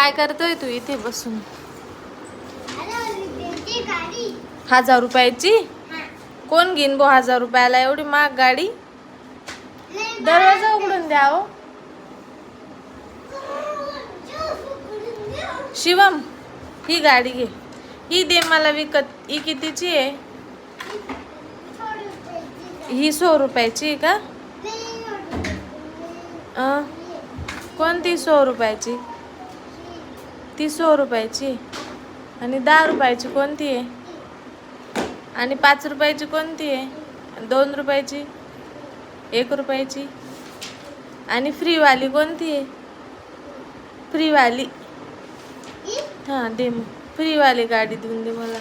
काय करतोय तू इथे बसून? हजार रुपयाची? कोण घेईन बो हजार रुपयाला? एवढी महाग गाडी? दरवाजा उघडून द्या हो. शिवम ही गाडी घे. ही दे मला विकत. ही कितीची आहे? ही सो रुपयाची का? कोणती सो रुपयाची? ती सो रुपयाची आणि दहा रुपयाची कोणती आहे? आणि पाच रुपयाची कोणती आहे? दोन रुपयाची एक रुपयाची. आणि फ्रीवाली कोणती आहे? फ्रीवाली हां दे मग. फ्रीवाली गाडी देऊन दे मला.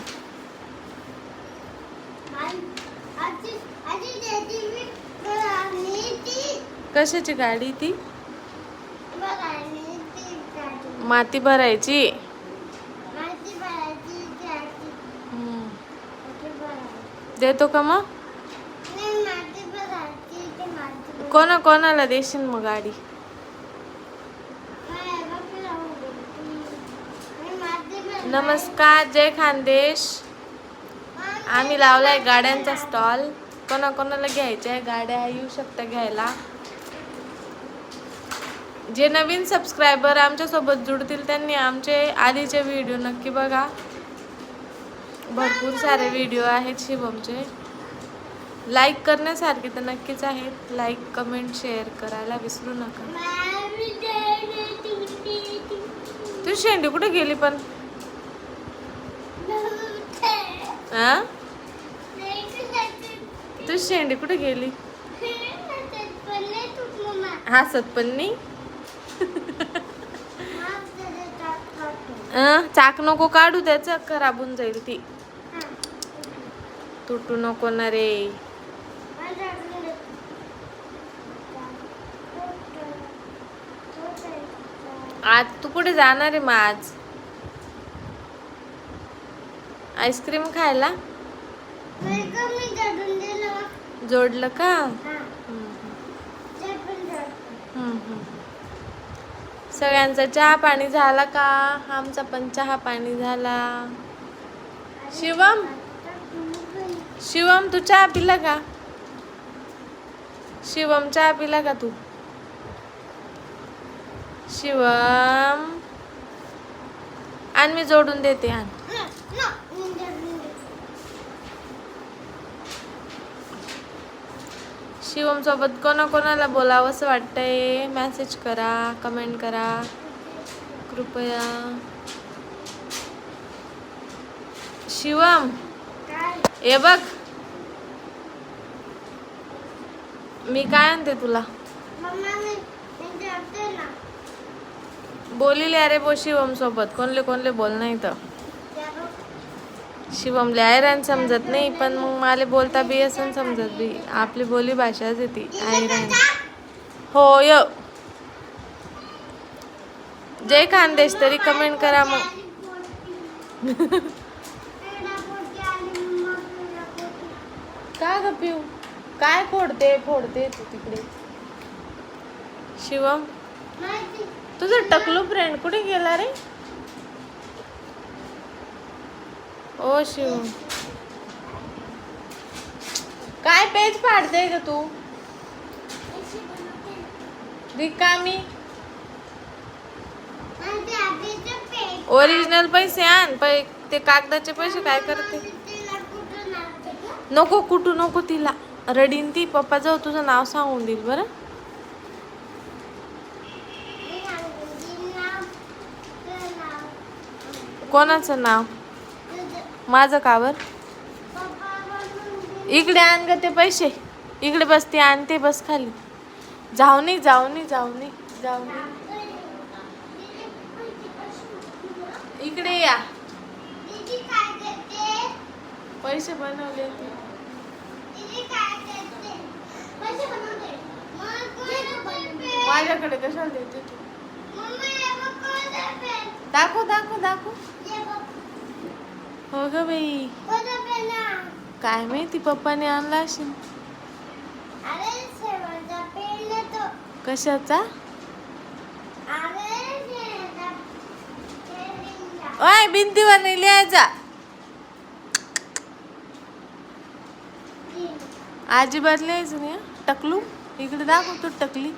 कशाची गाडी ती? माती भरायची. देतो का मग? कोणा कोणाला देशील मग गाडी? नमस्कार जय खानदेश. आम्ही लावलाय गाड्यांचा स्टॉल. कोणा कोणाला घ्यायच्या? आहे गाड्या येऊ शकता घ्यायला. जे नवीन सबस्क्रायबर आमच्यासोबत जुडतील त्यांनी आमचे आधीचे व्हिडिओ नक्की बघा. भरपूर सारे व्हिडिओ आहेत शिवमचे. लाईक करण्यासारखे तर नक्कीच आहेत. लाईक कमेंट शेअर करायला विसरू नका. तू शेंडी कुठे गेली पण? तू शेंडी कुठे गेली? हसत पण नाही चाक नको काढू त्याचं. खराब होऊन जाईल ती. तुटू नको ना रे. आज तू कुठे जाणार आहे मग आज? आईस्क्रीम खायला? जोडलं का? हम्म, हम्म, हम्म. सगळ्यांचा चहा पाणी झाला का? आमचा पण चहा पाणी झाला. शिवम? शिवम तू चहा पिला का? शिवम चहा पिला का तू? शिवम? आणि मी जोडून देते आण. शिवम सोबत कोणा कोणाला बोलावं असं वाटतंय? मेसेज करा कमेंट करा. कृपया. शिवम हे बघ. मी काय आणते तुला? बोलिले अरे बो शिवम सोबत कोणले कोणले बोल नाही तर शिवमले आयरान समजत नाही पण मग मला बोलता बी असं समजत बी. आपली बोली भाषाच येते आयरान. हो य. जय खानदेश तरी कमेंट करा मग. का ग पिऊ? काय फोडते फोडते तू तिकडे? शिवम तुझं टकलू फ्रेंड कुठे गेला रे? ओ शिव. काय पेज फाडते ग तू? रिकामी. ओरिजिनल पैसे आण पै ते कागदाचे पैसे काय करते? नको कुठू नको तिला. रडीन ती पप्पा जाऊ तुझं नाव सांगून देईल बरं. कोणाचं नाव? माझं कावर इकडे आण ग ते पैसे. इकडे बस ते आणते बस खाली. जाऊ नाही जाऊ नाही जाऊ नाही जाऊ नाही इकडे या. पैसे बनवले ते. माझ्याकडे कशाला देते तू? दाखव दाखव दाखव. हो ग बाई. काय माहिती पप्पाने आणला असेल. कशाचा? ओय भिंतीवर नाही लिहायचा. अजिबात लिहायचं नाही टकलू. इकडे दाखव तू टकली.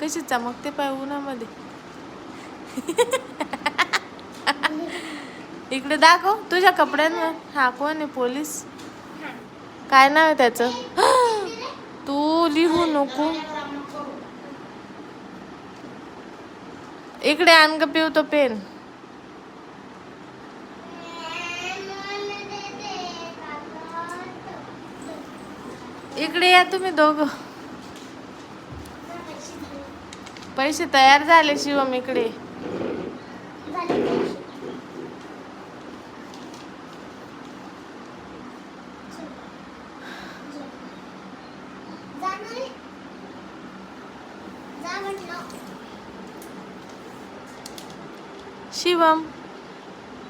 कशी चमकते पाय उन्हामध्ये. इकडे दाखव तुझ्या कपड्यांवर. हा कोण आहे पोलीस? काय नाव आहे त्याचं? तू लिहू नको. इकडे आण ग पेन. इकडे या तुम्ही दोघं. पैसे तयार झाले शिवम इकडे. शिवम.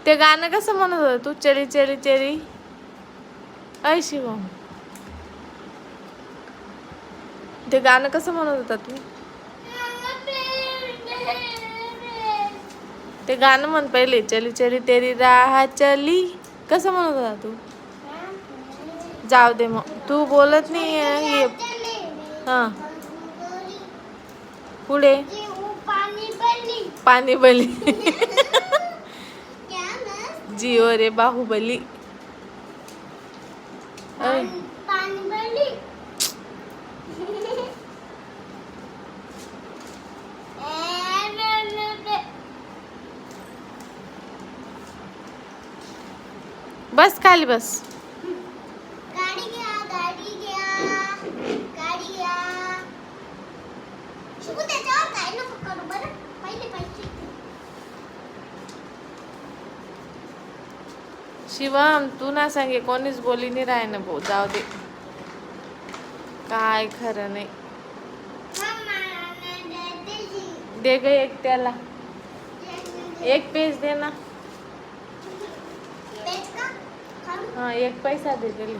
ते गाणं कसं म्हणत होतं? तू चेरी चेरी चेरी. ऐ शिवम. ते गाणं कसं म्हणत होता तू? ते गाणं म्हण पहिले. चली चली तेरी राहा चली. कसं म्हणत होता तू? जाऊ दे मग. तू बोलत नाही ये. हां. पुढे. पाणी बली जिओ रे बाहुबली बस खाली बस। शिवम तू ना सांगे कोणीच बोली नाही राय ना भाऊ जाऊ दे. काय खरं नाही. दे ग एक त्याला एक पेज दे ना. हा एक पैसा दे दिली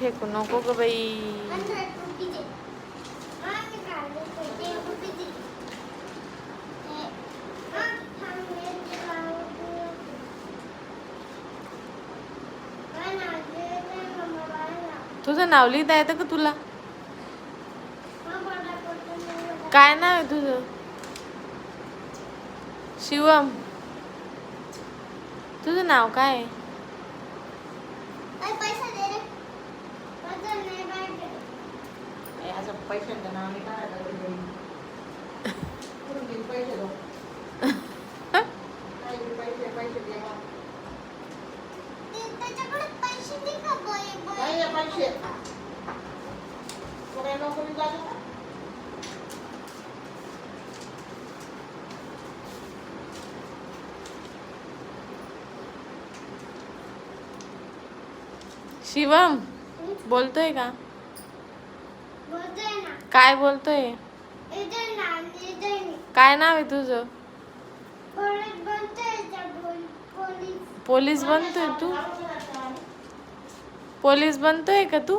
फेकू नको ग बाई. तुझं नाव लिहिता येतं का तुला? काय नाव आहे तुझं? शिवम. तुझं नाव काय आहे? शिवम बोलतोय का? बोलतोय काय बोलतोय. काय नाव आहे तुझं? पोलीस बनतोय तू? पोलीस बनतोय का तू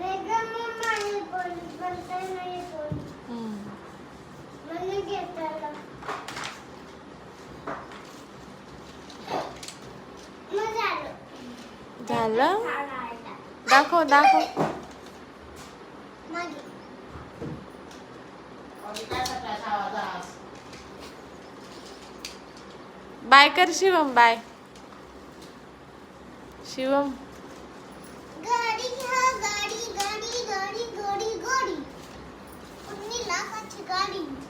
वेगळं मम्मा आणि पोलीस बनतोय नाही पोलीस हम्म. म्हणून घेतलं मग झालं. दाखव दाखव. बाय कर शिवम बाय. शिवम. गाडी घ्या गाडी गाडी गाडी गाडी गाडी. गाडी.